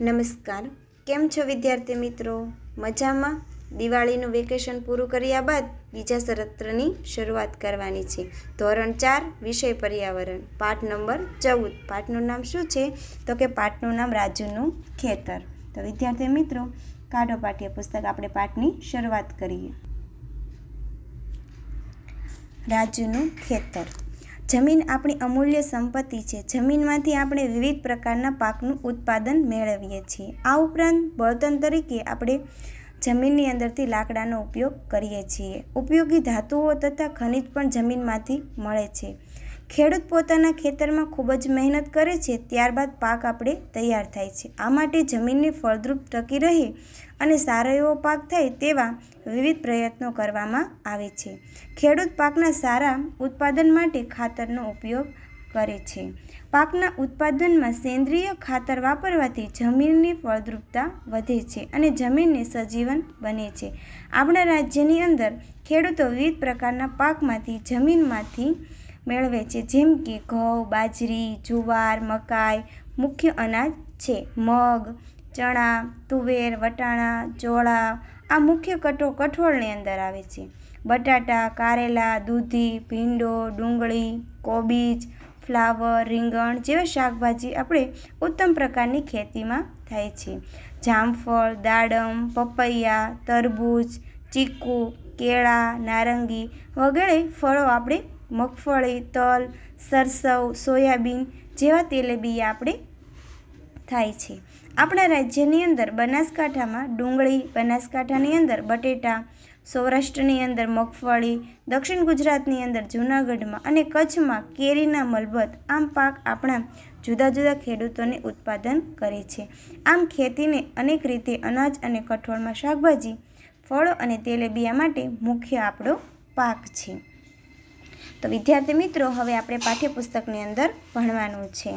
નમસ્કાર. કેમ છો વિદ્યાર્થી મિત્રો? મજામાં? દિવાળીનું વેકેશન પૂરું કર્યા બાદ બીજા સત્રની શરૂઆત કરવાની છે. ધોરણ ચાર, વિષય પર્યાવરણ. પાઠ નંબર ચૌદ. પાઠનું નામ શું છે? તો કે પાઠનું નામ રાજુનું ખેતર. તો વિદ્યાર્થી મિત્રો, કાઢો પાઠ્યપુસ્તક. આપણે પાઠની શરૂઆત કરીએ. રાજુનું ખેતર. જમીન આપણી અમૂલ્ય સંપત્તિ છે. જમીનમાંથી આપણે વિવિધ પ્રકારના પાકનું ઉત્પાદન મેળવીએ છીએ. આ ઉપરાંત બળતણ તરીકે આપણે જમીનની અંદરથી લાકડાનો ઉપયોગ કરીએ છીએ. ઉપયોગી ધાતુઓ તથા ખનિજ પણ જમીનમાંથી મળે છે. ખેડૂત પોતાના ખેતરમાં ખૂબ જ મહેનત કરે છે, ત્યારબાદ પાક આપણે તૈયાર થાય છે. આ માટે જમીનની ફળદ્રુપ ટકી રહે અને સારો એવો પાક થાય તેવા વિવિધ પ્રયત્નો કરવામાં આવે છે. ખેડૂત પાકના સારા ઉત્પાદન માટે ખાતરનો ઉપયોગ કરે છે. પાકના ઉત્પાદનમાં સેન્દ્રિય ખાતર વાપરવાથી જમીનની ફળદ્રુપતા વધે છે અને જમીનને સજીવન બને છે. આપણા રાજ્યની અંદર ખેડૂતો વિવિધ પ્રકારના પાકમાંથી જમીનમાંથી મેળવે છે. જેમ કે ઘઉં, બાજરી, જુવાર, મકાઈ મુખ્ય અનાજ છે. મગ, ચણા, તુવેર, વટાણા, ચોળા આ મુખ્ય કટો કઠોળની અંદર આવે છે. બટાટા, કારેલા, દૂધી, ભીંડો, ડુંગળી, કોબીજ, ફ્લાવર, રીંગણ જેવા શાકભાજી આપણે ઉત્તમ પ્રકારની ખેતીમાં થાય છે. જામફળ, દાડમ, પપૈયા, તરબૂચ, ચીકુ, કેળા, નારંગી વગેરે ફળો આપણે મગફળી, તલ, સરસવ, સોયાબીન જેવા તેલીબિયા આપણે થાય છે. આપણા રાજ્યની અંદર બનાસકાંઠામાં ડુંગળી, બનાસકાંઠાની અંદર બટેટા, સૌરાષ્ટ્રની અંદર મગફળી, દક્ષિણ ગુજરાતની અંદર જૂનાગઢમાં અને કચ્છમાં કેરીના મલબત, આમ પાક આપણા જુદા જુદા ખેડૂતોને ઉત્પાદન કરે છે. આમ ખેતીને અનેક રીતે અનાજ અને કઠોળમાં શાકભાજી, ફળો અને તેલેબિયા માટે મુખ્ય આપણો પાક છે. તો વિદ્યાર્થી મિત્રો, હવે આપણે પાઠ્યપુસ્તકની અંદર ભણવાનું છે.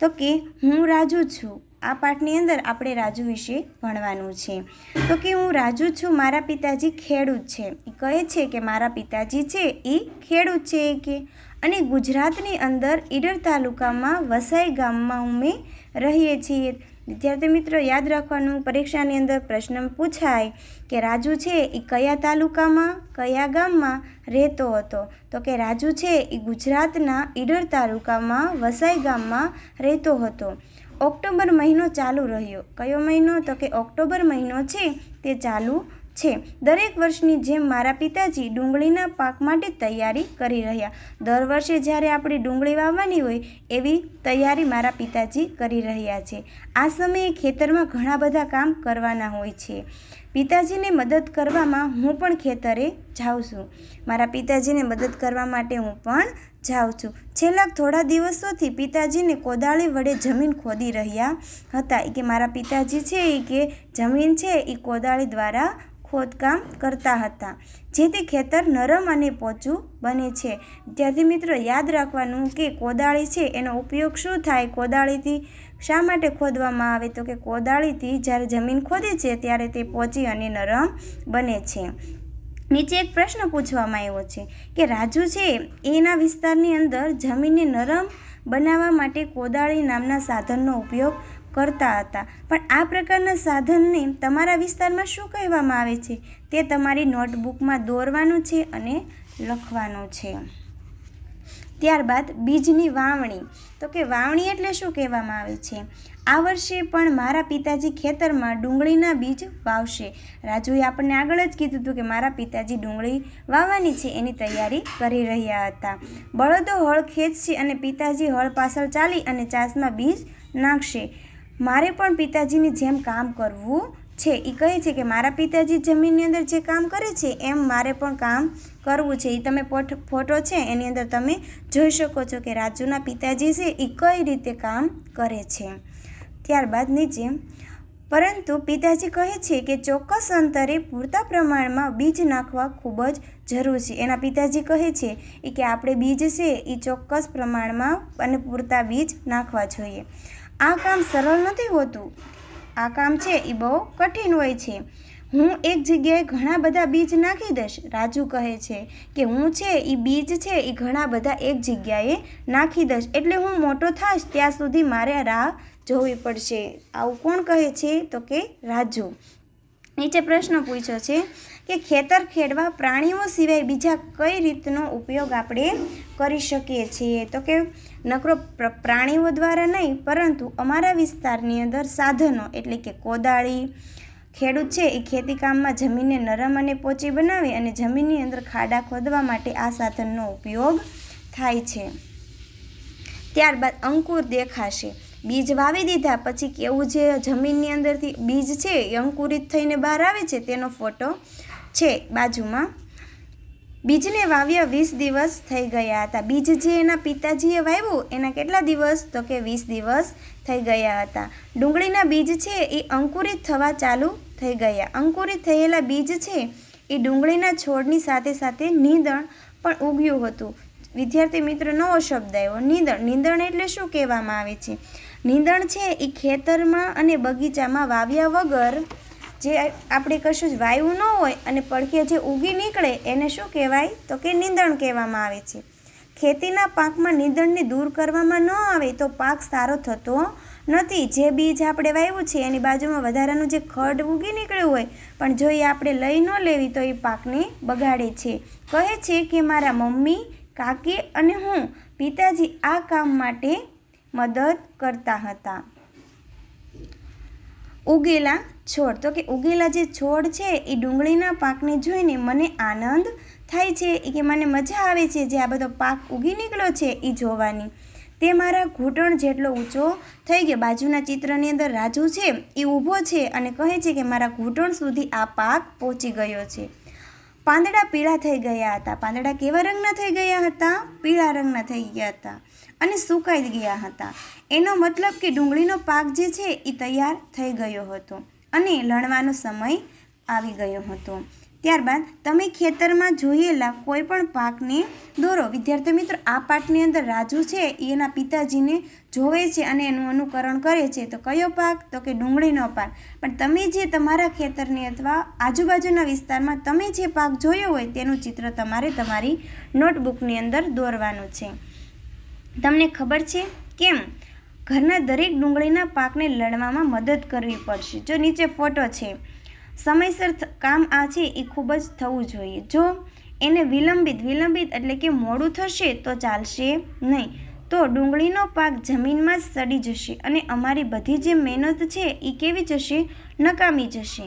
તો કે હું રાજુ છું, આ પાઠની અંદર આપણે રાજુ વિશે ભણવાનું છે. તો કે હું રાજુ છું, મારા પિતાજી ખેડૂત છે. એ કહે છે કે મારા પિતાજી છે એ ખેડૂત છે કે. અને ગુજરાતની અંદર ઈડર તાલુકામાં વસાઈ ગામમાં અમે રહીએ છીએ. વિદ્યાર્થી મિત્રો, યાદ રાખવાનું, પરીક્ષાની અંદર પ્રશ્ન પૂછાય કે રાજુ છે એ કયા તાલુકામાં, કયા ગામમાં રહેતો હતો? તો કે રાજુ છે એ ગુજરાતના ઈડર તાલુકામાં, વસાઈ ગામમાં રહેતો હતો. ઓક્ટોબર મહિનો ચાલુ રહ્યો. કયો મહિનો? તો કે ઓક્ટોબર મહિનો છે તે ચાલુ છે. દરેક વર્ષની જેમ મારા પિતાજી ડુંગળીના પાક માટે તૈયારી કરી રહ્યા. દર વર્ષે જ્યારે આપણે ડુંગળી વાવવાની હોય એવી તૈયારી મારા પિતાજી કરી રહ્યા છે. આ સમયે ખેતરમાં ઘણા બધા કામ કરવાના હોય છે. પિતાજીને મદદ કરવામાં હું પણ ખેતરે જાઉં છું. મારા પિતાજીને મદદ કરવા માટે હું પણ જાઉં છું. છેલ્લા થોડા દિવસોથી પિતાજીને કોદાળી વડે જમીન ખોદી રહ્યા હતા. કે મારા પિતાજી છે એ કે જમીન છે એ કોદાળી દ્વારા ખોદકામ કરતા હતા જેથી ખેતર નરમ અને પોચું બને છે. વિદ્યાર્થી મિત્રો, યાદ રાખવાનું કે કોદાળી છે, એનો ઉપયોગ શું થાય? કોદાળીથી શા માટે ખોદવામાં આવે? તો કે કોદાળીથી જ્યારે જમીન ખોદે છે, ત્યારે તે પોચી અને નરમ બને છે. નીચે એક પ્રશ્ન પૂછવામાં આવ્યો છે કે રાજુ છે, એના વિસ્તારની અંદર જમીનને નરમ બનાવવા માટે કોદાળી નામના સાધનનો ઉપયોગ કરતા હતા. પણ આ પ્રકારના સાધનને તમારા વિસ્તારમાં શું કહેવામાં આવે છે? તે તમારી નોટબુકમાં દોરવાનું છે અને લખવાનું છે. ત્યારબાદ બીજની વાવણી. તો કે વાવણી એટલે શું કહેવામાં આવે છે? આ વર્ષે પણ મારા પિતાજી ખેતરમાં ડુંગળીના બીજ વાવશે. રાજુએ આપણને આગળ જ કીધું હતું કે મારા પિતાજી ડુંગળી વાવવાની છે એની તૈયારી કરી રહ્યા હતા. બળદો હળ ખેંચશે અને પિતાજી હળ પાછળ ચાલી અને ચાસમાં બીજ નાખશે. મારે પણ પિતાજીની જેમ કામ કરવું છે. એ કહે છે કે મારા પિતાજી જમીનની અંદર જે કામ કરે છે, એમ મારે પણ કામ કરવું છે. એ તમે ફોટો છે, એની અંદર તમે જોઈ શકો છો કે રાજુના પિતાજી છે એ કઈ રીતે કામ કરે છે. ત્યારબાદ નીચે, પરંતુ પિતાજી કહે છે કે ચોક્કસ અંતરે પૂરતા પ્રમાણમાં બીજ નાખવા ખૂબ જ જરૂર છે. એના પિતાજી કહે છે એ કે આપણે બીજ છે એ ચોક્કસ પ્રમાણમાં અને પૂરતા બીજ નાખવા જોઈએ. આ કામ સરળ નથી હોતું. આ કામ છે એ બહુ કઠિન હોય છે. હું એક જગ્યાએ ઘણા બધા બીજ નાખી દઈશ. રાજુ કહે છે કે હું છે એ બીજ છે એ ઘણા બધા એક જગ્યાએ નાખી દઈશ. એટલે હું મોટો થાશ ત્યાં સુધી મારે રાહ જોવી પડશે. આવું કોણ કહે છે તો કે રાજુ. નીચે પ્રશ્ન પૂછ્યો છે કે ખેતર ખેડવા પ્રાણીઓ સિવાય બીજા કઈ રીતનો ઉપયોગ આપણે કરી શકીએ છીએ? તો કે નકરો પ્ર- પ્રાણીઓ દ્વારા નહીં, પરંતુ અમારા વિસ્તારની અંદર સાધનો એટલે કે કોદાળી, ખેડૂત છે એ ખેતી કામમાં જમીનને નરમ અને પોચી બનાવે અને જમીનની અંદર ખાડા ખોદવા માટે આ સાધનનો ઉપયોગ થાય છે. ત્યારબાદ અંકુર દેખાશે. બીજ વાવી દીધા. પછી કેવું જે જમીનની અંદરથી બીજ છે, એ અંકુરિત થઈને બહાર આવે છે, તેનો ફોટો છે બાજુમાં. બીજને વાવ્યા વીસ દિવસ થઈ ગયા હતા. બીજ જે એના પિતાજીએ વાવ્યું, એના કેટલા દિવસ? તો કે વીસ દિવસ થઈ ગયા હતા. ડુંગળીના બીજ છે, એ અંકુરિત થવા ચાલુ થઈ ગયા. અંકુરિત થયેલા બીજ છે, એ ડુંગળીના છોડની સાથે સાથે નીંદણ પણ ઉગ્યું હતું. વિદ્યાર્થી મિત્રો, નવો શબ્દ આવ્યો. નીંદણ. નીંદણ એટલે શું કહેવામાં આવે છે? નીંદણ છે એ ખેતરમાં અને બગીચામાં વાવ્યા વગર જે આપણે કશું જ વાયુ ન હોય અને પડખે જે ઉગી નીકળે એને શું કહેવાય? તો કે નીંદણ કહેવામાં આવે છે. ખેતીના પાકમાં નીંદણને દૂર કરવામાં ન આવે તો પાક સારો થતો નથી. જે બીજ આપણે વાવ્યું છે એની બાજુમાં વધારાનું જે ખડ ઉગી નીકળ્યું હોય, પણ જો એ આપણે લઈ ન લેવી તો એ પાકને બગાડે છે. કહે છે કે મારા મમ્મી કાકી અને હું પિતાજી આ કામ માટે મદદ કરતા હતા. ઉગેલા છોડ. તો કે ઉગેલા જે છોડ છે એ ડુંગળીના પાકને જોઈને મને આનંદ થાય છે. એ કે મને મજા આવે છે જે આ બધો પાક ઉગી નીકળ્યો છે એ જોવાની. તે મારા ઘૂંટણ જેટલો ઊંચો થઈ ગયો. બાજુના ચિત્રની અંદર રાજુ છે એ ઊભો છે અને કહે છે કે મારા ઘૂંટણ સુધી આ પાક પહોંચી ગયો છે. પાંદડા પીળા થઈ ગયા હતા. પાંદડા કેવા રંગના થઈ ગયા હતા? પીળા રંગના થઈ ગયા હતા અને સુકાઈ ગયા હતા. એનો મતલબ કે ડુંગળીનો પાક જે છે એ તૈયાર થઈ ગયો હતો અને લણવાનો સમય આવી ગયો હતો. ત્યારબાદ તમે ખેતરમાં જોયેલા કોઈ પણ પાકને દોરો. વિદ્યાર્થી મિત્રો, આ પાઠની અંદર રાજુ છે, એના પિતાજીને જોવે છે અને એનું અનુકરણ કરે છે. તો કયો પાક? તો કે ડુંગળીનો પાક. પણ તમે જે તમારા ખેતરની અથવા આજુબાજુના વિસ્તારમાં તમે જે પાક જોયો હોય, તેનું ચિત્ર તમારે તમારી નોટબુકની અંદર દોરવાનું છે. તમને ખબર છે કેમ? ઘરના દરેક ડુંગળીના પાકને લણવામાં મદદ કરવી પડશે. જો નીચે ફોટો છે સમયસર કામ આ છે એ ખૂબ જ થવું જોઈએ. જો એને વિલંબિત વિલંબિત એટલે કે મોડું થશે તો ચાલશે નહીં. તો ડુંગળીનો પાક જમીનમાં જ સડી જશે અને અમારી બધી જે મહેનત છે એ કેવી જશે? નકામી જશે.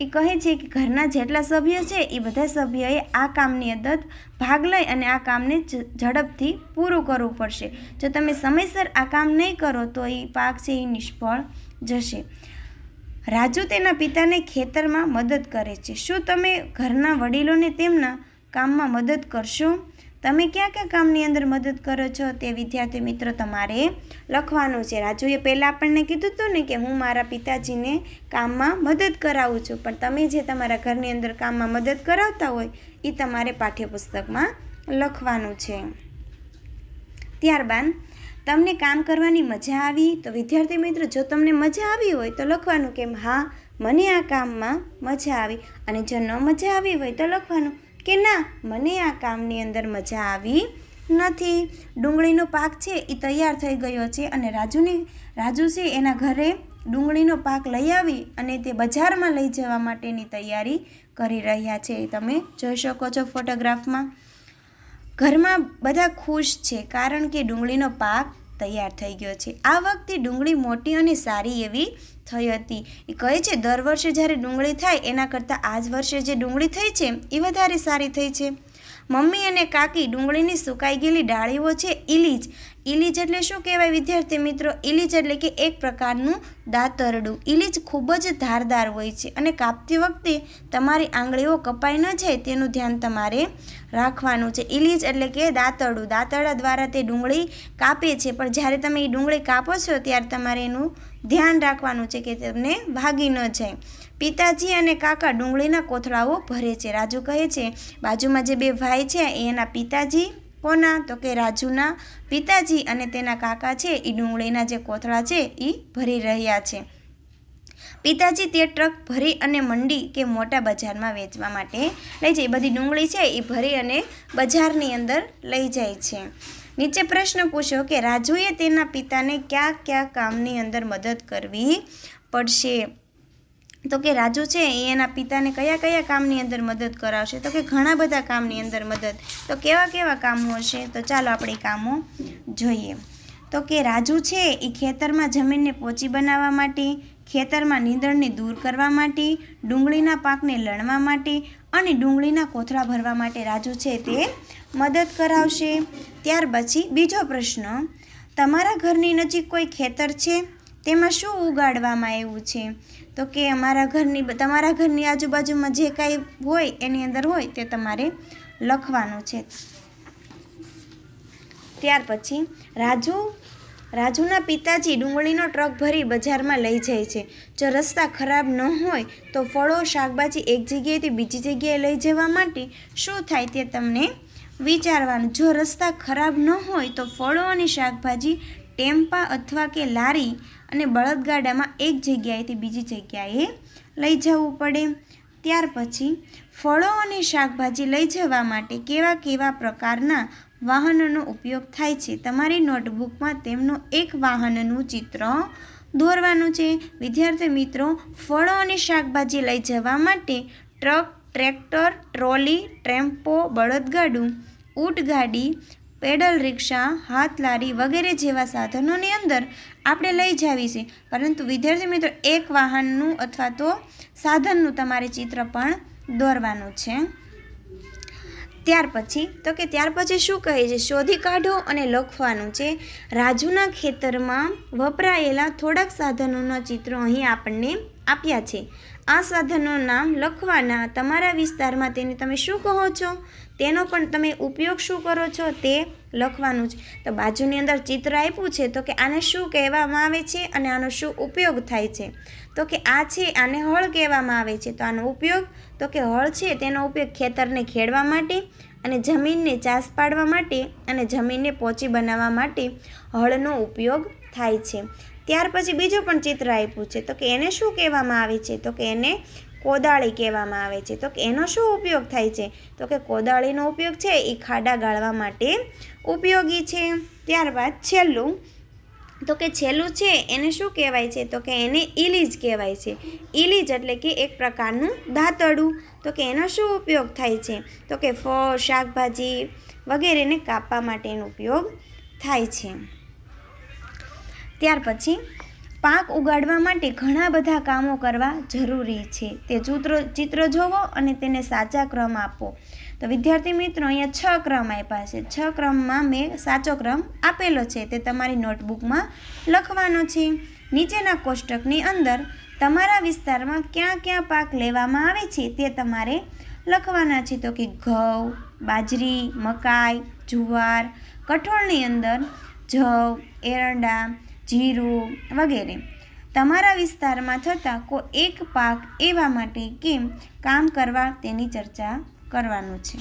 એ કહે છે કે ઘરના જેટલા સભ્ય છે એ બધા સભ્યોએ આ કામની અદત ભાગ લઈ અને આ કામને ઝડપથી પૂરું કરવું પડશે. જો તમે સમયસર આ કામ નહીં કરો તો એ પાક છે એ નિષ્ફળ જશે. રાજુ તેના પિતાને ખેતરમાં મદદ કરે છે. શું તમે ઘરના વડીલોને તેમના કામમાં મદદ કરશો? તમે ક્યાં ક્યાં કામની અંદર મદદ કરો છો? તે વિદ્યાર્થી મિત્રો, તમારે લખવાનું છે. રાજુએ પહેલાં આપણને કીધું હતું ને કે હું મારા પિતાજીને કામમાં મદદ કરાવું છું. પણ તમે જે તમારા ઘરની અંદર કામમાં મદદ કરાવતા હોય એ તમારે પાઠ્યપુસ્તકમાં લખવાનું છે. ત્યારબાદ તમને કામ કરવાની મજા આવી, તો વિદ્યાર્થી મિત્રો, જો તમને મજા આવી હોય, તો લખવાનું કે હા, મને આ કામમાં મજા આવી. અને જો ન મજા આવી હોય, તો લખવાનું કે ના, મને આ કામની અંદર મજા આવી નથી. ડુંગળીનો પાક છે એ તૈયાર થઈ ગયો છે અને રાજુની, રાજુ છે, એના ઘરે ડુંગળીનો પાક લઈ આવી અને તે બજારમાં લઈ જવા માટેની તૈયારી કરી રહ્યા છે. તમે જોઈ શકો છો ફોટોગ્રાફમાં. ઘરમાં બધા ખુશ છે કારણ કે ડુંગળીનો પાક તૈયાર થઈ ગયો છે. આ વખતે ડુંગળી મોટી અને સારી એવી થઈ હતી. એ કહે છે, દર વર્ષે જ્યારે ડુંગળી થાય, એના કરતાં આ જ વર્ષે જે ડુંગળી થઈ છે, એ વધારે સારી થઈ છે. મમ્મી અને કાકી ડુંગળીની સુકાઈ ગયેલી ડાળીઓ છે ઈલીજ ઈલીજ એટલે શું કહેવાય વિદ્યાર્થી મિત્રો? ઈલીજ એટલે કે એક પ્રકારનું દાતરડું. ઈલીજ ખૂબ જ ધારદાર હોય છે અને કાપતી વખતે તમારી આંગળીઓ કપાઈ ન જાય તેનું ધ્યાન તમારે રાખવાનું છે. ઈલીજ એટલે કે દાંતરડું. દાંતરડા દ્વારા તે ડુંગળી કાપે છે, પણ જ્યારે તમે એ ડુંગળી કાપો છો ત્યારે તમારે એનું ધ્યાન રાખવાનું છે કે તમને ભાગી ન જાય. પિતાજી અને કાકા ડુંગળીના કોથળાઓ ભરે છે. રાજુ કહે છે, બાજુમાં જે બે ભાઈ છે, એના પિતાજી કોના તો કે રાજુના, પિતાજી અને તેના કાકા છે એ ડુંગળીના જે કોથળા છે એ ભરી રહ્યા છે. પિતાજી તે ટ્રક ભરી અને મંડી કે મોટા બજારમાં વેચવા માટે લઈ જાય. બધી ડુંગળી છે એ ભરી અને બજારની અંદર લઈ જાય છે. નીચે પ્રશ્ન પૂછો કે રાજુએ તેના પિતાને કયા કયા કામની અંદર મદદ કરવી પડશે? તો કે રાજુ છે એ એના પિતાને કયા કયા કામની અંદર મદદ કરાવશે? તો કે ઘણા બધા કામની અંદર મદદ. તો કેવા કેવા કામો હશે? તો ચાલો આપણે કામો જોઈએ. તો કે રાજુ છે એ ખેતરમાં જમીનને પોચી બનાવવા માટે, ખેતરમાં નીંદણને દૂર કરવા માટે, ડુંગળીના પાકને લણવા માટે અને ડુંગળીના કોથળા ભરવા માટે રાજુ છે તે મદદ કરાવશે. ત્યાર પછી બીજો પ્રશ્ન. તમારા ઘરની નજીક કોઈ ખેતર છે? તેમાં શું ઉગાડવામાં આવ્યું છે? તો કે અમારા ઘરની તમારા ઘરની આજુબાજુમાં જે કાંઈ હોય એની અંદર હોય તે તમારે લખવાનું છે. ત્યાર પછી રાજુ, રાજુના પિતાજી ડુંગળીનો ટ્રક ભરી બજારમાં લઈ જાય છે. જો રસ્તા ખરાબ ન હોય તો ફળો, શાકભાજી એક જગ્યાએથી બીજી જગ્યાએ લઈ જવા માટે શું થાય તે તમને વિચારવાનું. જો રસ્તા ખરાબ ન હોય તો ફળો અને શાકભાજી ટેમ્પા અથવા કે લારી અને બળદગાડામાં એક જગ્યાએથી બીજી જગ્યાએ લઈ જવું પડે. ત્યાર પછી ફળો અને શાકભાજી લઈ જવા માટે કેવા કેવા પ્રકારના વાહનોનો ઉપયોગ થાય છે? તમારી નોટબુકમાં તેમનું એક વાહનનું ચિત્ર દોરવાનું છે. વિદ્યાર્થી મિત્રો, ફળો અને શાકભાજી લઈ જવા માટે ટ્રક, ટ્રેક્ટર, ટ્રોલી, ટેમ્પો, બળદગાડું, ઊંટગાડી પેડલ, રિક્ષા, હાથ લારી વગેરે જેવા સાધનોની અંદર આપણે લઈ જાવી પરંતુ વિદ્યાર્થી મિત્રો, એક વાહનનું અથવા તો સાધનનું તમારે ચિત્ર પણ દોરવાનું છે. ત્યાર પછી, તો કે ત્યાર પછી શું કહે છે? શોધી કાઢો અને લખવાનું છે, રાજુના ખેતરમાં વપરાયેલા થોડાક સાધનોના ચિત્રો અહીં આપણને આપ્યા છે. આ સાધનો નામ લખવાના તમારા વિસ્તારમાં તેને તમે શું કહો છો? તેનો પણ તમે ઉપયોગ શું કરો છો તે લખવાનું છે તો બાજુની અંદર ચિત્ર આપ્યું છે તો કે આને શું કહેવામાં આવે છે અને આનો શું ઉપયોગ થાય છે. તો કે આ છે, આને હળ કહેવામાં આવે છે. તો આનો ઉપયોગ, તો કે હળ છે તેનો ઉપયોગ ખેતરને ખેડવા માટે અને જમીનને ચાસ પાડવા માટે અને જમીનને પોચી બનાવવા માટે હળનો ઉપયોગ થાય છે. ત્યાર પછી બીજું પણ ચિત્ર આપ્યું છે. તો કે એને શું કહેવામાં આવે છે? તો કે એને કોદાળી કહેવામાં આવે છે. તો એનો શું ઉપયોગ થાય છે? તો કે કોદાળીનો ઉપયોગ છે એ ખાડા ગાળવા માટે ઉપયોગી છે. ત્યારબાદ છેલ્લું, તો કે છેલ્લું છે એને શું કહેવાય છે? તો કે એને ઇલીજ કહેવાય છે. ઇલીજ એટલે કે એક પ્રકારનું દાંતડું. તો કે એનો શું ઉપયોગ થાય છે? તો કે ફળ, શાકભાજી વગેરેને કાપવા માટેનો ઉપયોગ થાય છે. ત્યાર પછી પાક ઉગાડવા માટે ઘણા બધા કામો કરવા જરૂરી છે. તે ચિત્રો, ચિત્ર જોવો અને તેને સાચા ક્રમ આપો. તો વિદ્યાર્થી મિત્રો, અહીંયા છ ક્રમ આપ્યા છે. છ ક્રમમાં મેં સાચો ક્રમ આપેલો છે. તે તમારી નોટબુકમાં લખવાનો છે. નીચેના કોષ્ટકની અંદર તમારા વિસ્તારમાં ક્યાં ક્યાં પાક લેવામાં આવે છે તે તમારે લખવાના છે. તો કે ઘઉં, બાજરી, મકાઈ, જુવાર, કઠોળની અંદર જવ, એરંડા જીરું વગેરે. તમારા વિસ્તારમાં થતા કોઈ એક પાક એવા માટે કેમ કામ કરવા તેની ચર્ચા કરવાનું છે?